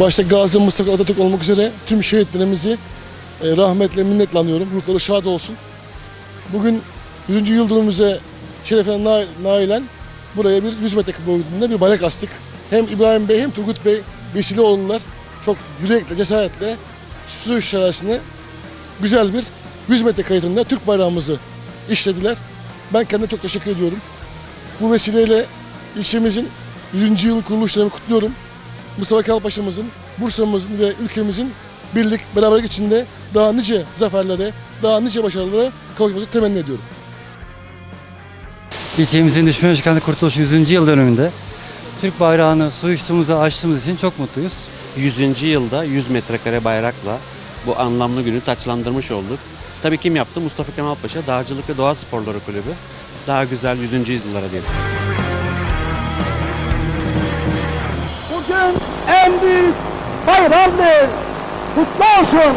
Başta Gazi Mustafa Atatürk olmak üzere tüm şehitlerimizi e, rahmetle minnetle anıyorum. Ruhları şad olsun. Bugün 100. yıl dönümümüze şerefine na- nailen buraya bir 100 metre boyutunda bir bayrak astık. Hem İbrahim Bey hem Turgut Bey vesile oldular. Çok yürekle, cesaretle su şarasını güzel bir 100 metre kayıtında Türk bayrağımızı işlediler. Ben kendime çok teşekkür ediyorum. Bu vesileyle ilçemizin 100. yıl kuruluş dönemini kutluyorum. Mustafa Kemal Paşa'mızın, Bursa'mızın ve ülkemizin birlik, beraberlik içinde daha nice zaferlere, daha nice başarılara kavuşması temenni ediyorum. İlçemizin düşman çıkanlık kurtuluş 100. yıl dönümünde Türk bayrağını su uçtuğumuza açtığımız için çok mutluyuz. 100. yılda 100 metrekare bayrakla bu anlamlı günü taçlandırmış olduk. Tabii kim yaptı? Mustafa Kemal Paşa Dağcılık ve Doğa Sporları Kulübü. Daha güzel 100. yıllara diyelim. En büyük bayramdır. Kutlu olsun.